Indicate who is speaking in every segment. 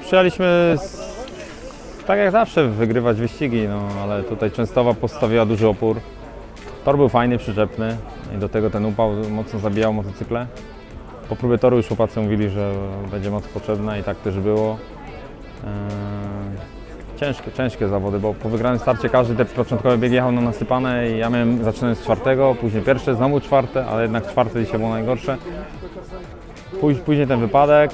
Speaker 1: przyjechaliśmy z, tak jak zawsze wygrywać wyścigi, no ale tutaj Częstowa postawiła duży opór. Tor był fajny, przyczepny i do tego ten upał mocno zabijał motocykle. Po próbie toru już chłopacy mówili, że będzie moc potrzebna i tak też było. Eee, Ciężkie, ciężkie zawody, bo po wygranym starcie każdy te początkowe biegi jechał na nasypane i ja miałem zaczynając z czwartego, później pierwsze, znowu czwarte, ale jednak czwarte dzisiaj było najgorsze. Póź- Później ten wypadek,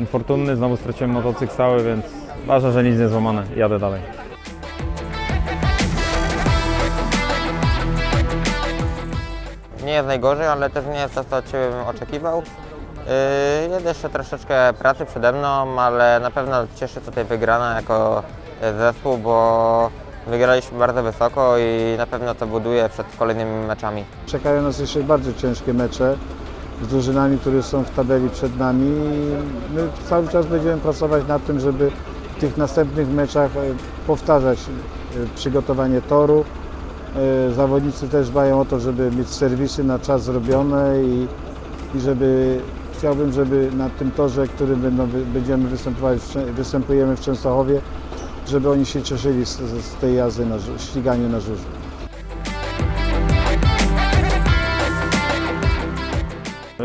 Speaker 1: infortunny, znowu straciłem motocykl cały, więc ważne, że nic nie złamane, jadę dalej.
Speaker 2: Nie jest najgorzej, ale też nie jest to, co bym oczekiwał. Yy, Jest jeszcze troszeczkę pracy przede mną, ale na pewno cieszy tutaj wygrana jako zespół, bo wygraliśmy bardzo wysoko i na pewno to buduje przed kolejnymi meczami.
Speaker 3: Czekają nas jeszcze bardzo ciężkie mecze z drużynami, które są w tabeli przed nami. My cały czas będziemy pracować nad tym, żeby w tych następnych meczach e, powtarzać e, przygotowanie toru. E, Zawodnicy też dbają o to, żeby mieć serwisy na czas zrobione i, i żeby chciałbym, żeby na tym torze, którym będziemy występować, występujemy w Częstochowie, żeby oni się cieszyli z, z tej jazdy na ściganie na żużlu.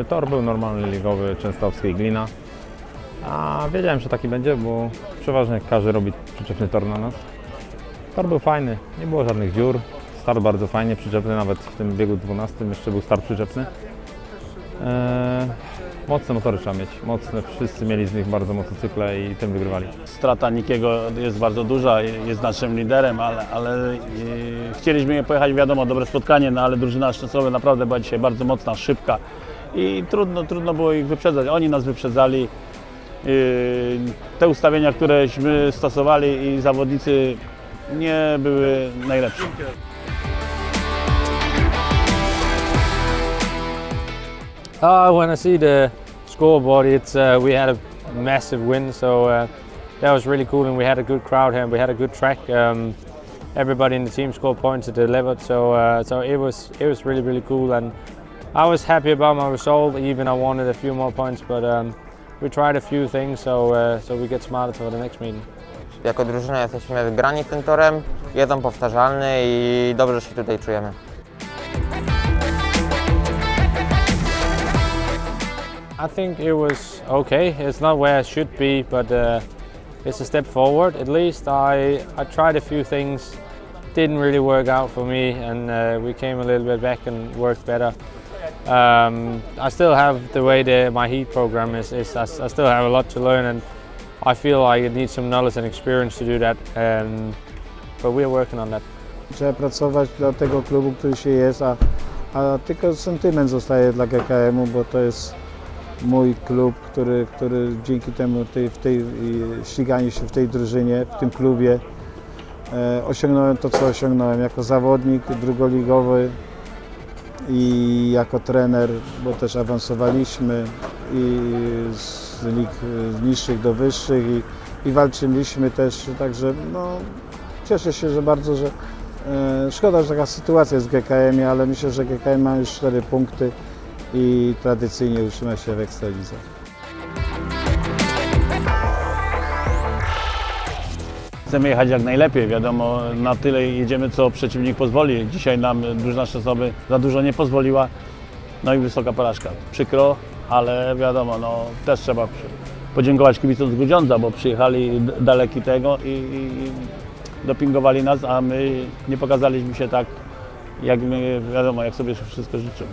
Speaker 1: Tor był normalny, ligowy, częstowski glina. A wiedziałem, że taki będzie, bo przeważnie każdy robi przyczepny tor na nas. Tor był fajny, nie było żadnych dziur. Start bardzo fajnie, przyczepny, nawet w tym biegu 12 jeszcze był start przyczepny. Eee, mocne motory trzeba mieć, mocne, wszyscy mieli z nich bardzo motocykle i tym wygrywali.
Speaker 4: Strata Nikiego jest bardzo duża, jest naszym liderem, ale, ale e, chcieliśmy pojechać, wiadomo, dobre spotkanie, no ale drużyna Szczęsnowa naprawdę była dzisiaj bardzo mocna, szybka i trudno, trudno było ich wyprzedzać. Oni nas wyprzedzali. Te ustawienia, któreśmy stosowali i zawodnicy nie były najlepsze.
Speaker 5: Uh, when I see the scoreboard, it's uh, we had a massive win, so uh, that was really cool, and we had a good crowd here. and We had a good track. Um, everybody in the team scored points and delivered, so uh, so it was it was really really cool, and I was happy about my result. Even I wanted a few more points, but um, we tried a few things, so uh, so we get smarter for the next meeting.
Speaker 2: Jako drużyna jesteśmy wygrani tym torem, jeden powtarzalny i dobrze się tutaj czujemy.
Speaker 5: I think it was okay. It's not where I should be, but uh, it's a step forward. At least I I tried a few things, didn't really work out for me, and uh, we came a little bit back and worked better. Um, I still have the way the, my heat program is. is I, I still have a lot to learn, and I feel it needs some knowledge and experience to do that. Um, but working on that.
Speaker 3: Trzeba pracować dla tego klubu, który się jest, a, a tylko sentyment zostaje dla GKM-u, bo to jest mój klub, który, który dzięki temu tej, w tej i ściganiu się w tej drużynie, w tym klubie e, osiągnąłem to, co osiągnąłem jako zawodnik drugoligowy i jako trener, bo też awansowaliśmy i z lig e, niższych do wyższych i, i walczyliśmy też, także no, cieszę się, że bardzo, że e, szkoda, że taka sytuacja jest w GKM, ale myślę, że GKM ma już 4 punkty i tradycyjnie utrzyma się w Ekstralidze.
Speaker 4: Chcemy jechać jak najlepiej, wiadomo, na tyle jedziemy, co przeciwnik pozwoli. Dzisiaj nam drużyna Szczęsnowy za dużo nie pozwoliła, no i wysoka porażka. Przykro, ale wiadomo, no też trzeba podziękować kibicom z Grudziądza, bo przyjechali daleki tego i, i dopingowali nas, a my nie pokazaliśmy się tak, jak my, wiadomo, jak sobie wszystko życzymy.